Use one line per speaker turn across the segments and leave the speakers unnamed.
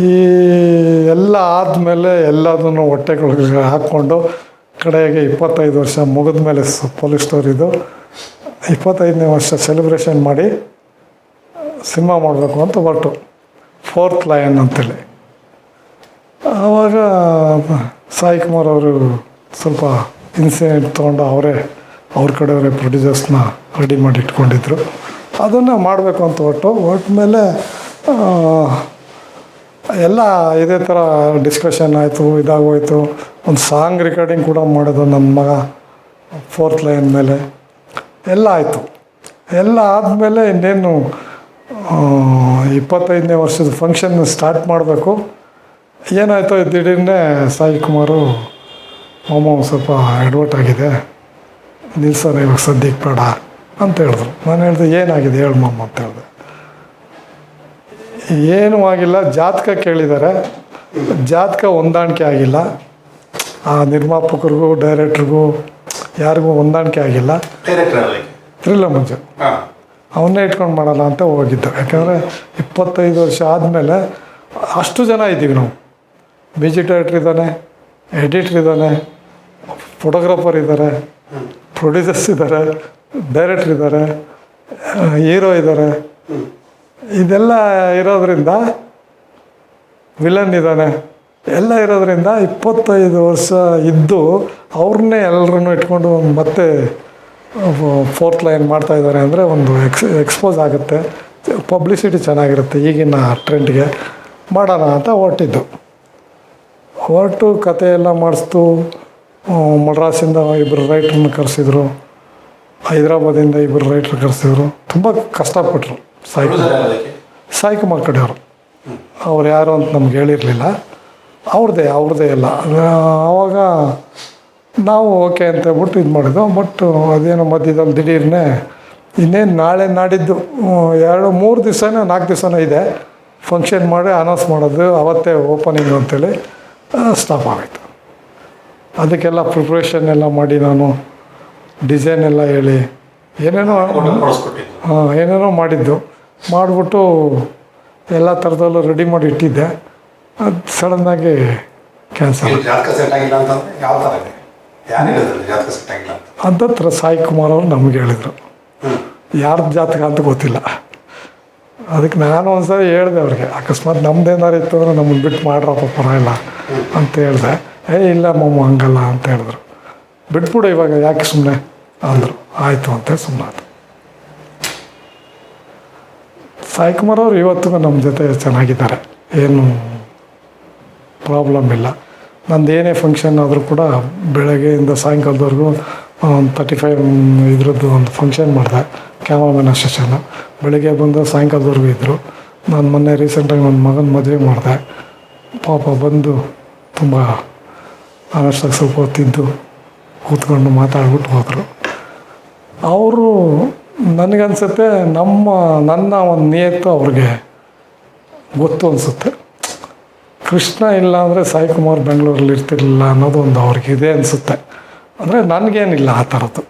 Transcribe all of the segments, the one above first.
ಈ ಎಲ್ಲ ಆದಮೇಲೆ ಎಲ್ಲದನ್ನು ಹೊಟ್ಟೆಗಳಿಗೆ ಹಾಕ್ಕೊಂಡು ಕಡೆಗೆ ಇಪ್ಪತ್ತೈದು ವರ್ಷ ಮುಗಿದ ಮೇಲೆ ಪೊಲೀಸ್ ಸ್ಟೋರಿದು ಇಪ್ಪತ್ತೈದನೇ ವರ್ಷ ಸೆಲೆಬ್ರೇಷನ್ ಮಾಡಿ ಸಿನಿಮಾ ಮಾಡಬೇಕು ಅಂತ ಹೊರಟು. ಫೋರ್ತ್ ಲಯನ್ ಅಂತೇಳಿ. ಆವಾಗ ಸಾಯಿ ಕುಮಾರ್ ಅವರು ಸ್ವಲ್ಪ ಇನ್ಸಿಡೆಂಟ್ ತೊಗೊಂಡು ಅವರೇ, ಅವ್ರ ಕಡೆಯವರೇ ಪ್ರೊಡ್ಯೂಸರ್ಸ್ನ ರೆಡಿ ಮಾಡಿ ಇಟ್ಕೊಂಡಿದ್ರು. ಅದನ್ನು ಮಾಡಬೇಕು ಅಂತ ಒಟ್ಟು. ಒಟ್ಟ ಮೇಲೆ ಎಲ್ಲ ಇದೇ ಥರ ಡಿಸ್ಕಷನ್ ಆಯಿತು, ಇದಾಗೋಯ್ತು. ಒಂದು ಸಾಂಗ್ ರೆಕಾರ್ಡಿಂಗ್ ಕೂಡ ಮಾಡೋದು ನನ್ನ ಮಗ ಫೋರ್ತ್ ಲೈನ್ ಮೇಲೆ. ಎಲ್ಲ ಆಯಿತು. ಎಲ್ಲ ಆದಮೇಲೆ ಇನ್ನೇನು ಇಪ್ಪತ್ತೈದನೇ ವರ್ಷದ ಫಂಕ್ಷನ್ ಸ್ಟಾರ್ಟ್ ಮಾಡಬೇಕು. ಏನಾಯಿತು ದಿಢೀರ್ನೆ ಸಾಯಿ ಕುಮಾರು, ಮಾಮ ಒಂದ್ ಸ್ವಲ್ಪ ಎಡ್ವರ್ಟ್ ಆಗಿದೆ. ನಿಲ್ಸೋಣ ಇವಾಗ ಸದ್ಯಕ್ಕೆ ಬೇಡ. ಅಂತ ಹೇಳಿದ್ರು. ನಾನು ಹೇಳಿದೆ ಏನಾಗಿದೆ ಹೇಳಮ್ಮ ಮಾಮ ಅಂತ ಹೇಳಿದೆ ಏನೂ ಆಗಿಲ್ಲ ಜಾತಕ ಕೇಳಿದ್ದಾರೆ ಜಾತಕ ಹೊಂದಾಣಿಕೆ ಆಗಿಲ್ಲ. ಆ ನಿರ್ಮಾಪಕರಿಗೂ ಡೈರೆಕ್ಟ್ರಿಗೂ ಯಾರಿಗೂ ಹೊಂದಾಣಿಕೆ ಆಗಿಲ್ಲ. ತ್ರಿಲ್ಲ ಮುಂಚೆ. ಅವನ್ನೇ ಇಟ್ಕೊಂಡು ಮಾಡಲ್ಲ ಅಂತ ಹೋಗಿದ್ದೆ ಯಾಕಂದರೆ ಇಪ್ಪತ್ತೈದು ವರ್ಷ ಆದಮೇಲೆ ಅಷ್ಟು ಜನ ಇದ್ದೀವಿ ನಾವು. ಮ್ಯೂಸಿಕ್ ಡೈರೆಕ್ಟ್ರ್ ಇದ್ದಾನೆ ಎಡಿಟ್ರ್ ಇದ್ದಾನೆ ಫೋಟೋಗ್ರಾಫರ್ ಇದ್ದಾರೆ ಪ್ರೊಡ್ಯೂಸರ್ಸ್ ಇದ್ದಾರೆ. ಡೈರೆಕ್ಟ್ರ್ ಇದ್ದಾರೆ ಹೀರೋ ಇದ್ದಾರೆ. ಇದೆಲ್ಲ ಇರೋದ್ರಿಂದ ವಿಲನ್ ಇದ್ದಾನೆ. ಎಲ್ಲ ಇರೋದ್ರಿಂದ ಇಪ್ಪತ್ತೈದು ವರ್ಷ ಇದ್ದು ಅವ್ರನ್ನೇ ಎಲ್ಲರನ್ನೂ ಇಟ್ಕೊಂಡು ಮತ್ತೆ ಫೋರ್ತ್ ಲೈನ್ ಮಾಡ್ತಾ ಇದ್ದಾರೆ ಅಂದರೆ ಒಂದು ಎಕ್ಸ್, ಎಕ್ಸ್ಪೋಸ್ ಆಗುತ್ತೆ. ಪಬ್ಲಿಸಿಟಿ ಚೆನ್ನಾಗಿರುತ್ತೆ ಈಗಿನ ಟ್ರೆಂಡ್ಗೆ. ಮಾಡೋಣ ಅಂತ ಹೊರಟಿದ್ದು. ಹೊರಟು ಕತೆ ಎಲ್ಲ ಮಾಡಿಸ್ತು ಮಡ್ರಾಸಿಂದ ಇಬ್ಬರು ರೈಟ್ರನ್ನ ಕರೆಸಿದ್ರು. ಹೈದ್ರಾಬಾದಿಂದ ಇಬ್ಬರು ರೈಟ್ರ್ ಕರೆಸಿದ್ರು. ತುಂಬ ಕಷ್ಟಪಟ್ಟರು ಸಾಯಿ ಸಾಯಿ ಕುಮಾರ್ ಕಡೆಯವರು ಅವ್ರು ಯಾರು ಅಂತ ನಮ್ಗೆ ಹೇಳಿರಲಿಲ್ಲ. ಅವ್ರದ್ದೇ ಅವ್ರದ್ದೇ ಎಲ್ಲ. ಆವಾಗ ನಾವು ಓಕೆ ಅಂತ ಹೇಳ್ಬಿಟ್ಟು ಇದು ಮಾಡಿದ್ದು ಬಟ್ ಅದೇನು ಮಧ್ಯದಲ್ಲಿ ದಿಢೀರ್ನೆ ಇನ್ನೇನು ನಾಳೆ ನಾಡಿದ್ದು ಎರಡು ಮೂರು ದಿವಸನೇ ನಾಲ್ಕು ದಿವಸನೇ ಇದೆ. ಫಂಕ್ಷನ್ ಮಾಡಿ ಅನೌನ್ಸ್ ಮಾಡೋದು. ಅವತ್ತೇ ಓಪನಿಂಗ್ ಅಂತೇಳಿ ಸ್ಟಾಪ್ ಆಗೋಯ್ತು. ಅದಕ್ಕೆಲ್ಲ ಪ್ರಿಪ್ರೇಷನ್ ಎಲ್ಲ ಮಾಡಿ ನಾನು ಡಿಸೈನ್ ಎಲ್ಲ ಹೇಳಿ. ಏನೇನೋ ಹಾಂ ಏನೇನೋ ಮಾಡಿದ್ದು. ಮಾಡಿಬಿಟ್ಟು ಎಲ್ಲ ಥರದಲ್ಲೂ ರೆಡಿ ಮಾಡಿ ಇಟ್ಟಿದ್ದೆ. ಅದು ಸಡನ್ನಾಗಿ ಕ್ಯಾನ್ಸಲ್
ಅಂತ
ಹತ್ರ ಸಾಯಿ ಕುಮಾರ್ ಅವರು ನಮ್ಗೆ ಹೇಳಿದರು. ಯಾರ್ದು ಜಾತಕ ಅಂತ ಗೊತ್ತಿಲ್ಲ. ಅದಕ್ಕೆ ನಾನು ಒಂದ್ಸರಿ ಹೇಳಿದೆ ಅವ್ರಿಗೆ ಅಕಸ್ಮಾತ್ ನಮ್ದೇನಾರು ಇತ್ತು ಅಂದ್ರೆ ನಮ್ಮನ್ನು ಬಿಟ್ಟು ಮಾಡ್ರಪ್ಪ ಪರವಾಗಿಲ್ಲ ಅಂತ ಹೇಳಿದೆ. ಏ ಇಲ್ಲ ಮಮ್ಮ ಹಂಗಲ್ಲ ಅಂತ ಹೇಳಿದ್ರು. ಬಿಟ್ಬಿಡು ಇವಾಗ, ಯಾಕೆ ಸುಮ್ಮನೆ ಅಂದರು. ಆಯಿತು ಅಂತ ಸುಮ್ಮನೆ ಆಯ್ತು ಸಾಯಿ ಕುಮಾರ್ ಅವರು ಇವತ್ತಿಗೂ ನಮ್ಮ ಜೊತೆ ಚೆನ್ನಾಗಿದ್ದಾರೆ. ಏನು ಪ್ರಾಬ್ಲಮ್ ಇಲ್ಲ. ನಂದು ಏನೇ ಫಂಕ್ಷನ್ ಆದರೂ ಕೂಡ ಬೆಳಗ್ಗೆಯಿಂದ ಸಾಯಂಕಾಲದವರೆಗೂ ಒಂದು ತರ್ಟಿ ಫೈವ್ ಇದ್ರದ್ದು ಒಂದು ಫಂಕ್ಷನ್ ಮಾಡಿದೆ ಕ್ಯಾಮ್ರಾಮನ್ ಅಸೋಸಿಯೇಷನ್ ಬೆಳಗ್ಗೆ ಬಂದು ಸಾಯಂಕಾಲದವರೆಗೂ ಇದ್ದರು ನಾನು ಮೊನ್ನೆ ರೀಸೆಂಟಾಗಿ ನನ್ನ ಮಗನ ಮದುವೆ ಮಾಡಿದೆ. ಪಾಪ ಬಂದು ತುಂಬ ಆನೆಸ್ಟಾಗಿ ಸ್ವಲ್ಪ ಹೊತ್ತಿದ್ದು. ಕೂತ್ಕೊಂಡು ಮಾತಾಡ್ಬಿಟ್ಟು ಹೋದರು. ಅವರು ನನಗನ್ಸುತ್ತೆ ನಮ್ಮ, ನನ್ನ ಒಂದು ನಿಯತ್ತು ಅವ್ರಿಗೆ ಗೊತ್ತು ಅನಿಸುತ್ತೆ. ಕೃಷ್ಣ ಇಲ್ಲ ಅಂದರೆ ಸಾಯಿ ಕುಮಾರ್ ಬೆಂಗಳೂರಲ್ಲಿ ಇರ್ತಿರ್ಲಿಲ್ಲ ಅನ್ನೋದು ಒಂದು ಅವ್ರಿಗೆ ಇದೆ ಅನಿಸುತ್ತೆ. ಅಂದರೆ ನನಗೇನಿಲ್ಲ ಆ ಥರದ್ದು.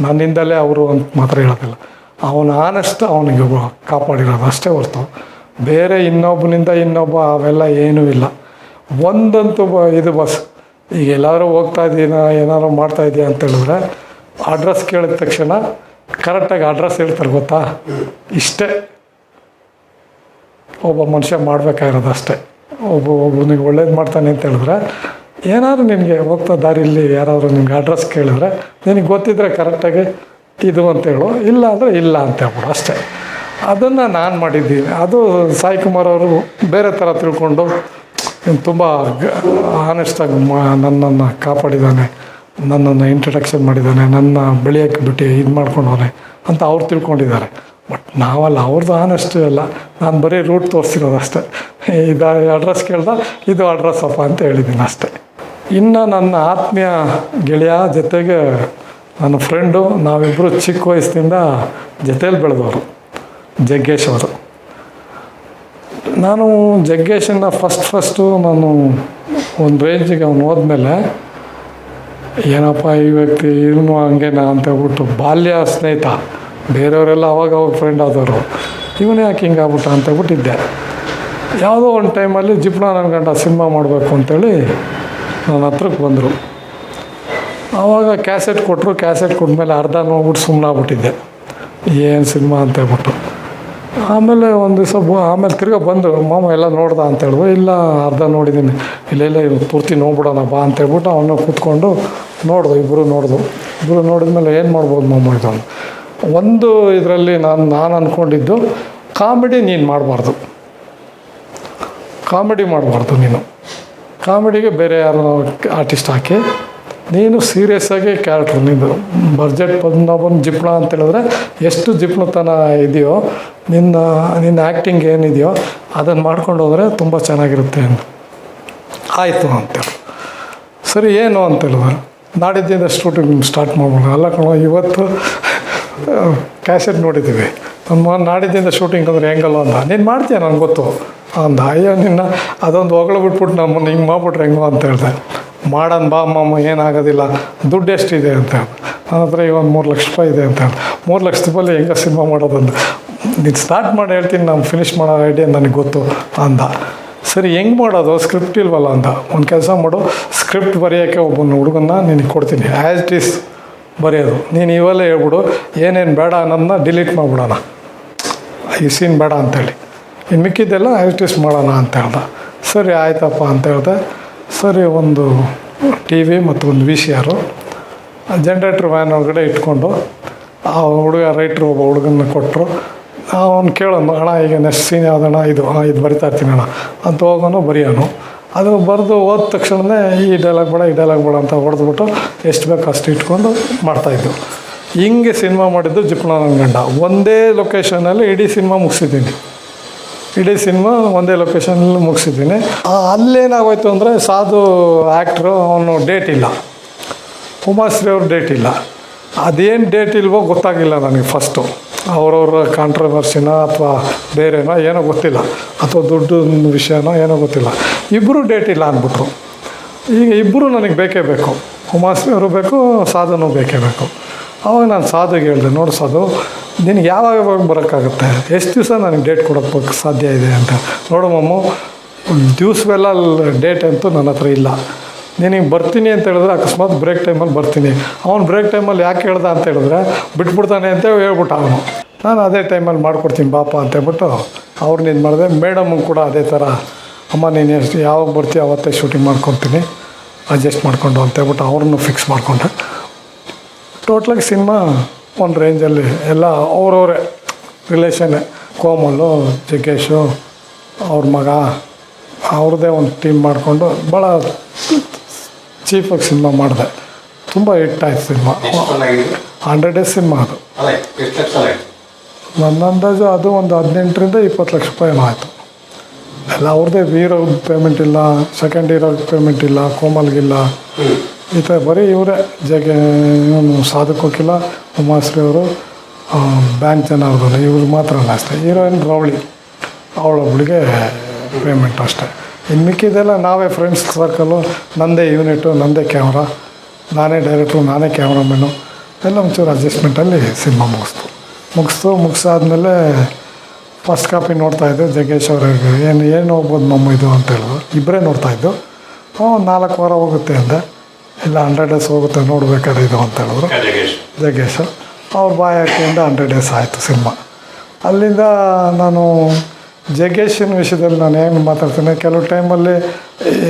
ನನ್ನಿಂದಲೇ ಅವರು ಅಂತ ಮಾತ್ರ ಹೇಳೋದಿಲ್ಲ. ಅವನು ಆನೆಸ್ಟ್ ಅವನಿಗೆ ಕಾಪಾಡಿರೋದು ಅಷ್ಟೇ ಹೊರ್ತು. ಬೇರೆ ಇನ್ನೊಬ್ಬನಿಂದ ಇನ್ನೊಬ್ಬ ಅವೆಲ್ಲ ಏನೂ ಇಲ್ಲ. ಒಂದಂತೂ ಇದು ಬಸ್. ಈಗ ಎಲ್ಲಾದರೂ ಹೋಗ್ತಾ ಇದ್ದೀನ ಏನಾದ್ರು ಮಾಡ್ತಾ ಇದೆಯಾ ಅಂತ ಹೇಳಿದ್ರೆ ಅಡ್ರೆಸ್ ಕೇಳಿದ ತಕ್ಷಣ ಕರೆಕ್ಟಾಗಿ ಅಡ್ರೆಸ್ ಹೇಳ್ತಾರೆ ಗೊತ್ತಾ? ಇಷ್ಟೇ. ಒಬ್ಬ ಮನುಷ್ಯ ಮಾಡಬೇಕಾಗಿರೋದು ಅಷ್ಟೇ. ಒಬ್ಬ ಒಬ್ಬನಿಗೆ ಒಳ್ಳೇದು ಮಾಡ್ತಾನೆ ಅಂತ ಹೇಳಿದ್ರೆ ಏನಾದರೂ ನಿನಗೆ ಹೋಗ್ತಾ ದಾರಿಯಲ್ಲಿ ಯಾರಾದರೂ ನಿಮ್ಗೆ ಅಡ್ರೆಸ್ ಕೇಳಿದ್ರೆ ನಿನಗೆ ಗೊತ್ತಿದ್ರೆ ಕರೆಕ್ಟಾಗಿ ಇದು ಅಂತ ಹೇಳು, ಇಲ್ಲ ಅಂದರೆ ಇಲ್ಲ ಅಂತ ಹೇಳ್ಬಿಡು ಅಷ್ಟೇ. ಅದನ್ನು ನಾನು ಮಾಡಿದ್ದೀನಿ. ಅದು ಸಾಯಿ ಕುಮಾರ್ ಅವರು ಬೇರೆ ಥರ ತಿಳ್ಕೊಂಡು ತುಂಬ ಆನೆಸ್ಟಾಗಿ ಮಾ ನನ್ನನ್ನು ಕಾಪಾಡಿದ್ದಾನೆ ನನ್ನನ್ನು ಇಂಟ್ರಡಕ್ಷನ್ ಮಾಡಿದ್ದಾನೆ ನನ್ನ ಬೆಳೆಯೋಕ್ಕೆ ಬಿಟ್ಟು ಇದು ಮಾಡ್ಕೊಂಡವನೆ ಅಂತ ಅವ್ರು ತಿಳ್ಕೊಂಡಿದ್ದಾರೆ. ಬಟ್ ನಾವಲ್ಲ ಅವ್ರದ್ದು ಆನೆಸ್ಟು ಅಲ್ಲ. ನಾನು ಬರೀ ರೂಟ್ ತೋರಿಸಿರೋದು ಅಷ್ಟೇ. ಇದು ಅಡ್ರೆಸ್ ಕೇಳ್ದ, ಇದು ಅಡ್ರೆಸ್ ಅಪ್ಪ ಅಂತ ಹೇಳಿದ್ದೀನಿ ಅಷ್ಟೇ. ಇನ್ನು ನನ್ನ ಆತ್ಮೀಯ ಗೆಳೆಯ ಜೊತೆಗೆ ನನ್ನ ಫ್ರೆಂಡು ನಾವಿಬ್ಬರು ಚಿಕ್ಕ ವಯಸ್ಸಿನಿಂದ ಜೊತೇಲಿ ಬೆಳೆದವರು. ಜಗ್ಗೇಶ್ ಅವರು. ನಾನು ಜಗ್ಗೇಶನ್ನ ಫಸ್ಟ್ ಫಸ್ಟು ನಾನು ಒಂದು ರೇಂಜಿಗೆ ಅವ್ನು ಹೋದ್ಮೇಲೆ, ಏನಪ್ಪ ಈ ವ್ಯಕ್ತಿ ಇವನು ಹಂಗೇನಾ ಅಂತ ಹೇಳ್ಬಿಟ್ಟು ಬಾಲ್ಯ ಸ್ನೇಹಿತ, ಬೇರೆಯವರೆಲ್ಲ ಅವಾಗ ಅವಾಗ ಫ್ರೆಂಡ್ ಆದವರು, ಇವನೇ ಯಾಕೆ ಹಿಂಗೆ ಆಗ್ಬಿಟ್ಟ ಅಂತ ಹೇಳ್ಬಿಟ್ಟಿದ್ದೆ. ಯಾವುದೋ ಒಂದು ಟೈಮಲ್ಲಿ ಜಿಪ್ನ ನನ್ನ ಗಂಡ ಸಿನಿಮಾ ಮಾಡಬೇಕು ಅಂತೇಳಿ ನನ್ನ ಹತ್ರಕ್ಕೆ ಬಂದರು. ಆವಾಗ ಕ್ಯಾಸೆಟ್ ಕೊಟ್ಟರು ಕ್ಯಾಸೆಟ್ ಕೊಟ್ಮೇಲೆ ಅರ್ಧ ನೋಡ್ಬಿಟ್ಟು ಸುಮ್ಮನಾಗ್ಬಿಟ್ಟಿದ್ದೆ ಏನು ಸಿನಿಮಾ ಅಂತ ಹೇಳ್ಬಿಟ್ಟು. ಆಮೇಲೆ ಒಂದು ದಿವಸ ಬ ಆಮೇಲೆ ತಿರ್ಗಾ ಬಂದು, ಮಾಮ, ಎಲ್ಲ ನೋಡ್ದ? ಅಂತ ಹೇಳಿದ್ರು ಇಲ್ಲ, ಅರ್ಧ ನೋಡಿದ್ದೀನಿ ಇಲ್ಲ ಇಲ್ಲ ಇವ್ರು ಪೂರ್ತಿ ನೋಡ್ಬಿಡೋಣ, ಬಾ, ಅಂತ ಹೇಳ್ಬಿಟ್ಟು ಅವನು ಕೂತ್ಕೊಂಡು ನೋಡ್ದು ಇಬ್ಬರು ನೋಡ್ದು. ಇಬ್ಬರು ನೋಡಿದ್ಮೇಲೆ ಏನು ಮಾಡ್ಬೋದು ಮಾಮ ಇದು ಅಂತ. ಒಂದು ಇದರಲ್ಲಿ ನಾನು ನಾನು ಅಂದ್ಕೊಂಡಿದ್ದು ಕಾಮಿಡಿ ನೀನು ಮಾಡಬಾರ್ದು. ಕಾಮಿಡಿ ಮಾಡಬಾರ್ದು ನೀನು. ಕಾಮಿಡಿಗೆ ಬೇರೆ ಯಾರು ಆರ್ಟಿಸ್ಟ್ ಹಾಕಿ ನೀನು ಸೀರಿಯಸ್ ಆಗಿ ಕ್ಯಾರೆಕ್ಟ್ರ್ ನಿಂದು ಬಜೆಟ್ ಬಂದು ಜಿಪ್ಣ ಅಂತ ಹೇಳಿದ್ರೆ ಎಷ್ಟು ಜಿಪ್ಣತನ ಇದೆಯೋ, ನಿನ್ನ ನಿನ್ನ ಆ್ಯಕ್ಟಿಂಗ್ ಏನಿದೆಯೋ ಅದನ್ನು ಮಾಡ್ಕೊಂಡು ಹೋದರೆ ತುಂಬ ಚೆನ್ನಾಗಿರುತ್ತೆ ಅಂತ. ಆಯಿತು ಅಂತೇಳಿ ಸರಿ, ಏನು ಅಂತ ಹೇಳಿದ್ರೆ, ನಾಡಿದ್ದಿಂದ ಶೂಟಿಂಗ್ ಸ್ಟಾರ್ಟ್ ಮಾಡ್ಬೋದು. ಅಲ್ಲ ಕಣ, ಇವತ್ತು ಕ್ಯಾಸೆಟ್ ನೋಡಿದ್ದೀವಿ. ನಮ್ಮ ನಾಡಿದ್ದಿಂದ ಶೂಟಿಂಗ್ ಅಂದರೆ ಹೆಂಗಲ್ಲ ಅಂತ ನೀನು ಮಾಡ್ತೀಯ ನನಗೆ ಗೊತ್ತು ಅಂದ. ಅಯ್ಯೋ, ನಿನ್ನ ಅದೊಂದು ಹೊಗಳು ಬಿಟ್ಬಿಟ್ಟು ನಮ್ಮನ್ನು ಹಿಂಗೆ ಮಾಡ್ಬಿಟ್ರೆ ಹೆಂಗೋ ಅಂತ ಹೇಳ್ದೆ. ಮಾಡೋಣ ಬಾ ಅಮ್ಮಮ್ಮ ಏನಾಗೋದಿಲ್ಲ. ದುಡ್ಡು ಎಷ್ಟಿದೆ ಅಂತ. ನನ್ನ ಹತ್ರ ಈಗ ಒಂದು ಮೂರು ಲಕ್ಷ ರೂಪಾಯಿ ಇದೆ ಅಂತ ಮೂರು ಲಕ್ಷ ರೂಪಾಯಿ ಹೆಂಗೆ ಸಿನಿಮಾ ಮಾಡೋದಂತ. ನೀನು ಸ್ಟಾರ್ಟ್ ಮಾಡಿ, ಹೇಳ್ತೀನಿ, ನಾನು ಫಿನಿಷ್ ಮಾಡೋ ಐಡಿಯಾ ನನಗೆ ಗೊತ್ತು ಅಂದ. ಸರಿ, ಹೆಂಗೆ ಮಾಡೋದು? ಸ್ಕ್ರಿಪ್ಟ್ ಇಲ್ವಲ್ಲ ಅಂತ ಒಂದು ಕೆಲಸ ಮಾಡು ಸ್ಕ್ರಿಪ್ಟ್ ಬರೆಯೋಕ್ಕೆ ಒಬ್ಬನ ಹುಡುಗನ್ನ ನಿನಗೆ ಕೊಡ್ತೀನಿ. ಆ್ಯಸ್ ಇಟ್ ಈಸ್ ಬರೆಯೋದು. ನೀನು ಇವೆಲ್ಲ ಹೇಳ್ಬಿಡು, ಏನೇನು ಬೇಡ ಅನ್ನೋದನ್ನ ಡಿಲೀಟ್ ಮಾಡಿಬಿಡೋಣ. ಈ ಸೀನ್ ಬೇಡ ಅಂತೇಳಿ ಇನ್ನು ಮಿಕ್ಕಿದ್ದೆಲ್ಲ ಆ್ಯಸ್ ಇಟ್ ಈಸ್ ಮಾಡೋಣ ಅಂತ ಹೇಳ್ದ. ಸರಿ, ಆಯ್ತಪ್ಪ ಅಂತ ಹೇಳ್ದೆ. ಸರಿ, ಒಂದು ಟಿ ವಿ ಮತ್ತು ಒಂದು V C R. Generator van ಒಳಗಡೆ ಇಟ್ಕೊಂಡು ಆ ಹುಡುಗ, ರೈಟ್ರು ಒಬ್ಬ ಹುಡುಗನ ಕೊಟ್ಟರು ಅವನು ಕೇಳೋನು, ಅಣ್ಣ, ಈಗ ನೆಕ್ಸ್ಟ್ ಸೀನ್ ಯಾವ್ದಣ್ಣ? ಇದು ಹಾಂ ಇದು ಬರಿತಾ ಇರ್ತೀನಿ ಅಣ್ಣ. ಅಂತ ಹೋಗೋನು, ಬರೆಯೋನು. ಅದು ಬರೆದು ಹೋದ ತಕ್ಷಣವೇ ಈ ಡೈಲಾಗ್ ಬೇಡ, ಈ ಡೈಲಾಗ್ ಬೇಡ ಅಂತ ಹೊಡೆದ್ಬಿಟ್ಟು ಎಷ್ಟು ಬೇಕು ಅಷ್ಟು ಇಟ್ಕೊಂಡು ಮಾಡ್ತಾಯಿದ್ದು ಹಿಂಗೆ ಸಿನಿಮಾ ಮಾಡಿದ್ದು ಜಿಪ್ಣ ನನ್ನ ಗಂಡ. ಒಂದೇ ಲೊಕೇಶನಲ್ಲಿ ಇಡೀ ಸಿನಿಮಾ ಮುಗಿಸಿದ್ದೀನಿ. ಇಡೀ ಸಿನಿಮಾ ಒಂದೇ ಲೊಕೇಶನಲ್ಲಿ ಮುಗಿಸಿದ್ದೀನಿ. ಅಲ್ಲೇನಾಗೋಯ್ತು ಅಂದರೆ ಸಾಧು ಆ್ಯಕ್ಟ್ರು ಅವನು ಡೇಟ್ ಇಲ್ಲ. ಉಮಾಶ್ರೀ ಅವ್ರ ಡೇಟ್ ಇಲ್ಲ. ಅದೇನು ಡೇಟ್ ಇಲ್ವೋ ಗೊತ್ತಾಗಿಲ್ಲ ನನಗೆ ಫಸ್ಟು ಅವರವ್ರ ಕಾಂಟ್ರವರ್ಸಿನ ಅಥವಾ ಬೇರೆನೋ ಏನೋ ಗೊತ್ತಿಲ್ಲ. ಅಥವಾ ದುಡ್ಡು ವಿಷಯನೋ ಏನೋ ಗೊತ್ತಿಲ್ಲ. ಇಬ್ಬರು ಡೇಟ್ ಇಲ್ಲ ಅಂದ್ಬಿಟ್ರು. ಈಗ ಇಬ್ಬರು ನನಗೆ ಬೇಕೇ ಬೇಕು. ಉಮಾಶ್ರೀ ಅವರು ಬೇಕು, ಸಾಧನೂ ಬೇಕೇ ಬೇಕು. ಅವಾಗ ನಾನು ಸಾಧುಗೆ ಹೇಳಿದೆ, ನೋಡು ಸಾಧು, ನಿನಗೆ ಯಾವಾಗ ಯಾವಾಗ ಬರೋಕ್ಕಾಗುತ್ತೆ? ಎಷ್ಟು ದಿವಸ ನನಗೆ ಡೇಟ್ ಕೊಡೋಕ್ಕೆ ಸಾಧ್ಯ ಇದೆ ಅಂತ. ನೋಡು ಮಮ್ಮು ದಿವಸವೆಲ್ಲ ಡೇಟ್ ಅಂತೂ ನನ್ನ ಹತ್ರ ಇಲ್ಲ. ನಿನಗೆ ಬರ್ತೀನಿ ಅಂತ ಹೇಳಿದ್ರೆ ಅಕಸ್ಮಾತ್ ಬ್ರೇಕ್ ಟೈಮಲ್ಲಿ ಬರ್ತೀನಿ. ಅವ್ನು ಬ್ರೇಕ್ ಟೈಮಲ್ಲಿ ಯಾಕೆ ಹೇಳ್ದ ಅಂತ ಹೇಳಿದ್ರೆ, ಬಿಟ್ಬಿಡ್ತಾನೆ ಅಂತ ಹೇಳ್ಬಿಟ್ಟ ಅವನು. ನಾನು ಅದೇ ಟೈಮಲ್ಲಿ ಮಾಡ್ಕೊಡ್ತೀನಿ ಬಾಪ ಅಂತ ಹೇಳ್ಬಿಟ್ಟು ಅವ್ರನ್ನ ಇದು ಮಾಡಿದೆ. ಮೇಡಮ್ ಕೂಡ ಅದೇ ಥರ ಅಮ್ಮ, ನೀನು ಎಷ್ಟು, ಯಾವಾಗ ಬರ್ತೀಯ ಅವತ್ತೇ ಶೂಟಿಂಗ್ ಮಾಡ್ಕೊತೀನಿ ಅಡ್ಜಸ್ಟ್ ಮಾಡಿಕೊಂಡು ಅಂತ ಹೇಳ್ಬಿಟ್ಟು ಅವ್ರನ್ನು ಫಿಕ್ಸ್ ಮಾಡಿಕೊಂಡೆ. ಟೋಟ್ಲಾಗಿ ಸಿನಿಮಾ ಒಂದು ರೇಂಜಲ್ಲಿ ಎಲ್ಲ ಅವ್ರವರೇ ರಿಲೇಷನ್ನೇ ಕೋಮಲು ಜಗ್ಗೇಶು ಅವ್ರ ಮಗ ಅವ್ರದ್ದೇ ಒಂದು ಟೀಮ್ ಮಾಡಿಕೊಂಡು ಭಾಳ ಚೀಪಾಗಿ ಸಿನಿಮಾ ಮಾಡಿದೆ. ತುಂಬ ಹಿಟ್ ಆಯ್ತು ಸಿನಿಮಾ. ಹಂಡ್ರೆಡ್ ಡೇಸ್ ಸಿನಿಮಾ ಅದು. ನನ್ನ ಅಂದಾಜು ಅದು ಒಂದು ಹದಿನೆಂಟರಿಂದ ಇಪ್ಪತ್ತು ಲಕ್ಷ ರೂಪಾಯಿ ಆಯಿತು. ಎಲ್ಲ ಅವ್ರದ್ದೇ ಹೀರೋ ಪೇಮೆಂಟ್ ಇಲ್ಲ ಸೆಕೆಂಡ್ ಹೀರೋ ಪೇಮೆಂಟ್ ಇಲ್ಲ ಕೋಮಲ್ಗಿಲ್ಲ ಈ ಥರ ಬರೀ ಇವರೇ, ಜಗೆ ಇವನು ಸಾಧಕೋಕಿಲ್ಲ ಉಮಾಶ್ರೀ ಅವರು ಬ್ಯಾಂಕ್ ಜನ ಅವ್ರದ್ದು ಇವ್ರು ಮಾತ್ರ ಅಷ್ಟೇ. ಹೀರೋಯಿನ್ ರವಳಿ ಅವಳೊಬ್ಳಿಗೆ ಪೇಮೆಂಟ್ ಅಷ್ಟೇ. ಇನ್ನು ಮಿಕ್ಕಿದೆಲ್ಲ ನಾವೇ ಫ್ರೆಂಡ್ಸ್ ಸರ್ಕಲ್ಲು ನಂದೇ ಯೂನಿಟು ನಂದೇ ಕ್ಯಾಮ್ರಾ ನಾನೇ ಡೈರೆಕ್ಟ್ರು ನಾನೇ ಕ್ಯಾಮ್ರಾಮನ್ನು ಎಲ್ಲ ಒಂಚೂರು ಅಡ್ಜಸ್ಟ್ಮೆಂಟಲ್ಲಿ ಸಿನಿಮಾ ಮುಗಿಸ್ತು. ಮುಗಿಸ್ತು, ಮುಗಿಸಾದ್ಮೇಲೆ ಫಸ್ಟ್ ಕಾಪಿ ನೋಡ್ತಾಯಿದ್ದೆ ಜಗೇಶ್ ಅವ್ರ ಏನು ಏನು ಹೋಗ್ಬೋದು ನಮ್ಮ ಇದು ಅಂತ ಹೇಳಿದ್ರು ಇಬ್ಬರೇ ನೋಡ್ತಾಯಿದ್ದು ಹ್ಞೂ ನಾಲ್ಕು ವಾರ ಹೋಗುತ್ತೆ ಅಂದೆ. ಇಲ್ಲ ಹಂಡ್ರೆಡ್ ಡೇಸ್ ಹೋಗುತ್ತೆ ನೋಡ್ಬೇಕಾದ್ರೆ ಇದು ಅಂತ ಹೇಳಿದ್ರು.
ಜಗೇಶ್?
ಜಗ್ಗೇಶ್ ಅವ್ರ ಬಾಯ್ ಹಾಕಿಯಿಂದ ಹಂಡ್ರೆಡ್ ಡೇಸ್ ಆಯಿತು ಸಿನಿಮಾ. ಅಲ್ಲಿಂದ ನಾನು ಜಗ್ಗೇಶಿನ ವಿಷಯದಲ್ಲಿ ನಾನು ಏನು ಮಾತಾಡ್ತೀನಿ ಕೆಲವು ಟೈಮಲ್ಲಿ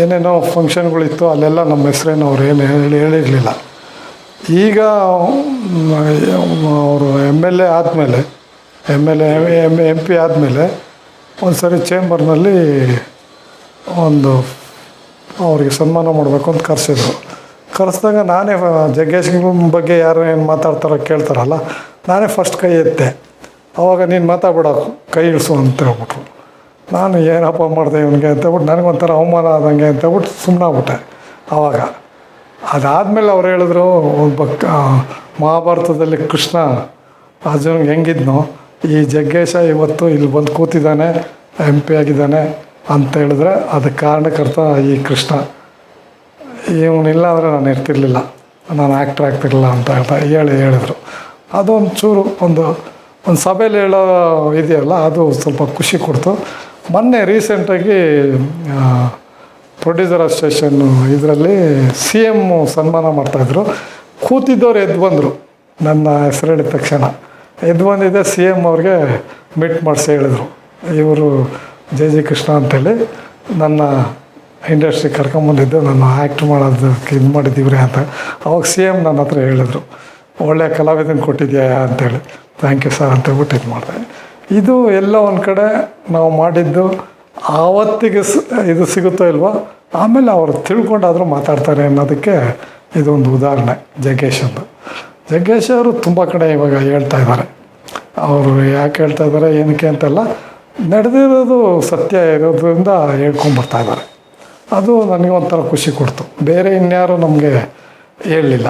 ಏನೇನೋ ಫಂಕ್ಷನ್ಗಳಿತ್ತು ಅಲ್ಲೆಲ್ಲ ನಮ್ಮ ಹೆಸ್ರೇನು ಅವ್ರು ಏನು ಹೇಳಿ ಹೇಳಿರಲಿಲ್ಲ. ಈಗ ಅವರು ಎಂ ಎಲ್ ಎ ಆದಮೇಲೆ M L A M M P ಆದಮೇಲೆ ಒಂದು ಸರಿ ಚೇಂಬರ್ನಲ್ಲಿ ಒಂದು ಅವ್ರಿಗೆ ಸನ್ಮಾನ ಮಾಡಬೇಕು ಅಂತ ಕರೆಸಿದ್ರು. ಕರೆಸಿದಾಗ ನಾನೇ ಜಗ್ಗೇಶ್ ಬಗ್ಗೆ ಯಾರು ಏನು ಮಾತಾಡ್ತಾರೋ ಕೇಳ್ತಾರಲ್ಲ, ನಾನೇ ಫಸ್ಟ್ ಕೈ ಎತ್ತೆ. ಅವಾಗ ನೀನು ಮಾತಾಡ್ಬೇಡ ಕೈ ಇಳಿಸು ಅಂತ ಹೇಳ್ಬಿಟ್ರು. ನಾನು ಏನಪ್ಪ ಮಾಡಿದೆ ಇವನಿಗೆ ಹೇಳ್ಬಿಟ್ಟು ನನಗೊಂಥರ ಅವಮಾನ ಆದಂಗೆ ಅಂತ ಹೇಳ್ಬಿಟ್ಟು ಸುಮ್ಮನಾಗ್ಬಿಟ್ಟೆ ಆವಾಗ ಅದಾದಮೇಲೆ ಅವ್ರು ಹೇಳಿದ್ರು ಒಬ್ಬ ಮಹಾಭಾರತದಲ್ಲಿ ಕೃಷ್ಣ ಅರ್ಜುನ್ಗೆ ಹೆಂಗಿದ್ನೋ, ಈ ಜಗ್ಗೇಶ ಇವತ್ತು ಇಲ್ಲಿ ಬಂದು ಕೂತಿದ್ದಾನೆ ಎಂ ಪಿ ಆಗಿದ್ದಾನೆ ಅಂತ ಹೇಳಿದ್ರೆ, ಅದಕ್ಕೆ ಕಾರಣಕರ್ತ ಈ ಕೃಷ್ಣ. ಇವನಿಲ್ಲ ಅಂದರೆ ನಾನು ಇರ್ತಿರ್ಲಿಲ್ಲ. ನಾನು ಆ್ಯಕ್ಟ್ರ್ ಆಗ್ತಿರಲಿಲ್ಲ ಅಂತ ಹೇಳ್ತಾ ಹೇಳಿ ಹೇಳಿದರು. ಅದೊಂದು ಚೂರು ಒಂದು ಒಂದು ಸಭೆಯಲ್ಲಿ ಹೇಳೋ ಇದೆಯಲ್ಲ, ಅದು ಸ್ವಲ್ಪ ಖುಷಿ ಕೊಡ್ತು. ಮೊನ್ನೆ ರೀಸೆಂಟಾಗಿ ಪ್ರೊಡ್ಯೂಸರ್ ಅಸೋಸಿಯೇಷನ್ ಇದರಲ್ಲಿ ಸಿ ಎಂ ಸನ್ಮಾನ ಮಾಡ್ತಾಯಿದ್ರು ಕೂತಿದ್ದವ್ರು ಎದ್ದು ಬಂದರು, ನನ್ನ ಹೆಸರು ಹೇಳಿದ ತಕ್ಷಣ. ಎದ್ದು ಬಂದಿದ್ದೆ ಸಿ ಎಂ ಅವ್ರಿಗೆ ಮೀಟ್ ಮಾಡಿಸಿ ಹೇಳಿದರು. ಇವರು ಜೆ ಜಿ ಕೃಷ್ಣ ಅಂತೇಳಿ ನನ್ನ ಇಂಡಸ್ಟ್ರಿ ಕರ್ಕೊಂಬಂದಿದ್ದು ನಾನು ಆ್ಯಕ್ಟ್ ಮಾಡೋದಕ್ಕೆ ಇದು ಮಾಡಿದ್ದೀವ್ರಿ ಅಂತ. ಅವಾಗ ಸಿ ಎಂ ನನ್ನ ಹತ್ರ ಹೇಳಿದರು ಒಳ್ಳೆಯ ಕಲಾವಿದನ ಕೊಟ್ಟಿದ್ಯಾ ಅಂತೇಳಿ. ಥ್ಯಾಂಕ್ ಯು ಸರ್ ಅಂತೇಳ್ಬಿಟ್ಟು ಇದು ಮಾಡಿದೆ. ಇದು ಎಲ್ಲ ಒಂದು ಕಡೆ ನಾವು ಮಾಡಿದ್ದು ಆವತ್ತಿಗೆ ಇದು ಸಿಗುತ್ತೋ ಇಲ್ವೋ, ಆಮೇಲೆ ಅವರು ತಿಳ್ಕೊಂಡಾದರೂ ಮಾತಾಡ್ತಾರೆ ಅನ್ನೋದಕ್ಕೆ ಇದೊಂದು ಉದಾಹರಣೆ, ಜಗ್ಗೇಶ್ ಅಂತ. ಜಗ್ಗೇಶ್ ಅವರು ತುಂಬ ಕಡೆ ಇವಾಗ ಹೇಳ್ತಾ ಇದ್ದಾರೆ. ಅವರು ಯಾಕೆ ಹೇಳ್ತಾ ಇದ್ದಾರೆ, ಏನಕ್ಕೆ ಅಂತೆಲ್ಲ, ನಡೆದಿರೋದು ಸತ್ಯ ಇರೋದ್ರಿಂದ ಹೇಳ್ಕೊಂಡ್ಬರ್ತಾ ಇದ್ದಾರೆ. ಅದು ನನಗೆ ಒಂಥರ ಖುಷಿ ಕೊಡ್ತು. ಬೇರೆ ಇನ್ಯಾರು ನಮಗೆ ಹೇಳಲಿಲ್ಲ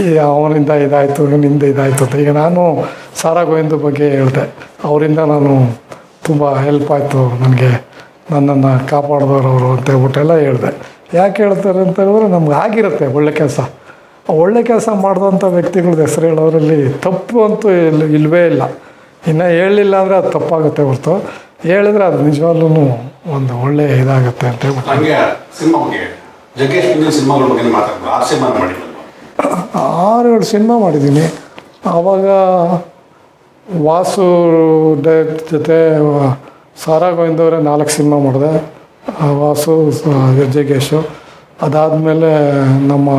ಈ ಅವನಿಂದ ಇದಾಯಿತು ಇವನಿಂದ ಇದಾಯಿತು ಅಂತ. ಈಗ ನಾನು ಸಾರಾ ಗೋವಿಂದ ಬಗ್ಗೆ ಹೇಳಿದೆ. ಅವರಿಂದ ನಾನು ತುಂಬ ಹೆಲ್ಪ್ ಆಯಿತು. ನನಗೆ ನನ್ನನ್ನು ಕಾಪಾಡಿದವರು ಅಂತ ಹೇಳ್ಬಿಟ್ಟೆಲ್ಲ ಹೇಳಿದೆ. ಯಾಕೆ ಹೇಳ್ತಾರೆ ಅಂತ ಹೇಳಿದ್ರೆ ನಮ್ಗೆ ಆಗಿರುತ್ತೆ ಒಳ್ಳೆ ಕೆಲಸ. ಒಳ್ಳೆ ಕೆಲಸ ಮಾಡಿದಂಥ ವ್ಯಕ್ತಿಗಳದ್ದು ಹೆಸರು ಹೇಳೋರಲ್ಲಿ ತಪ್ಪು ಅಂತೂ ಇಲ್ಲ ಇಲ್ಲವೇ ಇಲ್ಲ. ಇನ್ನು ಹೇಳಲಿಲ್ಲ ಅಂದರೆ ಅದು ತಪ್ಪಾಗುತ್ತೆ ಹೊರತು. ಹೇಳಿದ್ರೆ ಅದು ನಿಜವಾಗ್ಲೂ ಒಂದು ಒಳ್ಳೆ ಇದಾಗುತ್ತೆ ಅಂತ ಹೇಳ್ಬಿಟ್ಟು.
ಹಂಗೆ ಸಿನಿಮಾ ಬಗ್ಗೆ ಜಗ್ಗೇಶ್ ಮುಂದಿನ ಸಿನಿಮಾಗಳ ಬಗ್ಗೆ ಮಾತಾಡ್ಬೋದು ಆರು ಸಿನಿಮಾ
ಆರು ಏಳು ಸಿನಿಮಾ ಮಾಡಿದ್ದೀನಿ. ಆವಾಗ ವಾಸು ಡೈರೆಕ್ಟ್ ಜೊತೆ ಸಾರಾ ಗೋವಿಂದವರೇ ನಾಲ್ಕು ಸಿನಿಮಾ ಮಾಡಿದೆ. ವಾಸು ಜಗ್ಗೇಶು. ಅದಾದಮೇಲೆ ನಮ್ಮ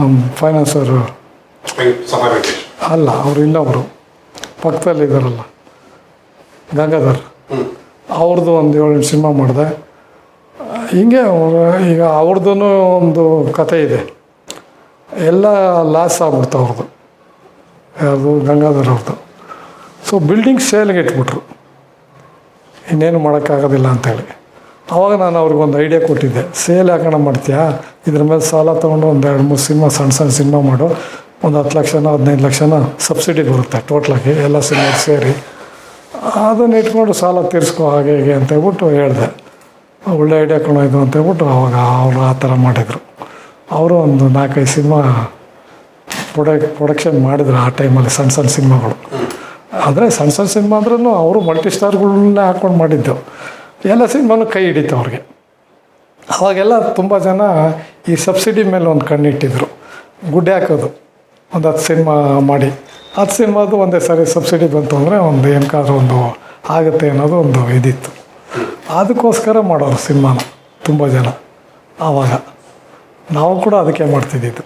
ನಮ್ಮ ಫೈನಾನ್ಸರು ಅಲ್ಲ ಅವರು ಇನ್ನೊಬ್ಬರು ಪಕ್ಕದಲ್ಲಿ ಇದ್ದಾರಲ್ಲ ಗಂಗಾಧರ್. ಅವ್ರದ್ದು ಒಂದು ಏಳು ಸಿನಿಮಾ ಮಾಡಿದೆ. ಹಿಂಗೆ ಈಗ ಅವ್ರದ್ದು ಒಂದು ಕತೆ ಇದೆ. ಎಲ್ಲ ಲಾಸ್ ಆಗ್ಬಿಡ್ತು ಅವ್ರದ್ದು ಯಾವುದು ಗಂಗಾಧರ್ ಅವ್ರದ್ದು ಸೊ ಬಿಲ್ಡಿಂಗ್ ಸೇಲ್ಗೆ ಇಟ್ಬಿಟ್ರು. ಇನ್ನೇನು ಮಾಡೋಕ್ಕಾಗೋದಿಲ್ಲ ಅಂತೇಳಿ. ಆವಾಗ ನಾನು ಅವ್ರಿಗೆ ಒಂದು ಐಡಿಯಾ ಕೊಟ್ಟಿದ್ದೆ. ಸೇಲ್ ಯಾಕಣ ಮಾಡ್ತೀಯಾ? ಇದ್ರ ಮೇಲೆ ಸಾಲ ತೊಗೊಂಡು ಒಂದು ಎರಡು ಮೂರು ಸಿನಿಮಾ ಸಣ್ಣ ಸಣ್ಣ ಸಿನಿಮಾ ಮಾಡು. ಒಂದು ಹತ್ತು ಲಕ್ಷನ, ಹದಿನೈದು ಲಕ್ಷನ ಸಬ್ಸಿಡಿ ಬರುತ್ತೆ ಟೋಟ್ಲಾಗಿ. ಎಲ್ಲ ಸಿನಿಮಾ ಸೇರಿ. ಅದನ್ನು ಇಟ್ಕೊಂಡು ಸಾಲ ತೀರಿಸ್ಕೊ ಹಾಗೆ ಹೀಗೆ ಅಂತ ಹೇಳ್ಬಿಟ್ಟು ಹೇಳಿದೆ. ಒಳ್ಳೆ ಐಡಿಯಾ ಇದು ಅಂತ ಹೇಳ್ಬಿಟ್ಟು ಅವಾಗ ಅವರು ಆ ಥರ ಮಾಡಿದರು. ಅವರು ಒಂದು ನಾಲ್ಕೈದು ಸಿನಿಮಾ ಪ್ರೊಡಕ್ ಪ್ರೊಡಕ್ಷನ್ ಮಾಡಿದ್ರು ಆ ಟೈಮಲ್ಲಿ ಸಣ್ಣ ಸಣ್ಣ ಸಿನಿಮಾಗಳು. ಆದರೆ ಸಣ್ಣ ಸಣ್ಣ ಸಿನಿಮಾ ಅಂದ್ರೂ ಅವರು ಮಲ್ಟಿ ಸ್ಟಾರ್ಗಳನ್ನೇ ಹಾಕ್ಕೊಂಡು ಮಾಡಿದ್ದು. ಎಲ್ಲ ಸಿನಿಮಾನು ಕೈ ಹಿಡಿತು ಅವ್ರಿಗೆ. ಅವಾಗೆಲ್ಲ ತುಂಬ ಜನ ಈ ಸಬ್ಸಿಡಿ ಮೇಲೆ ಒಂದು ಕಣ್ಣಿಟ್ಟಿದ್ರು. ಗುಡ್ಡೆ ಹಾಕೋದು. ಒಂದು ಹತ್ತು ಸಿನಿಮಾ ಮಾಡಿ. ಹತ್ತು ಸಿನಿಮಾದು ಒಂದೇ ಸಾರಿ ಸಬ್ಸಿಡಿ ಬಂತು ಅಂದರೆ ಒಂದು ಏನಕ್ಕಾದ್ರೂ ಒಂದು ಆಗುತ್ತೆ ಅನ್ನೋದು ಒಂದು ಇದಿತ್ತು. ಅದಕ್ಕೋಸ್ಕರ ಮಾಡೋರು ಸಿನಿಮಾನ ತುಂಬ ಜನ, ಆವಾಗ. ನಾವು ಕೂಡ ಅದಕ್ಕೆ ಮಾಡ್ತಿದ್ದಿದ್ದು.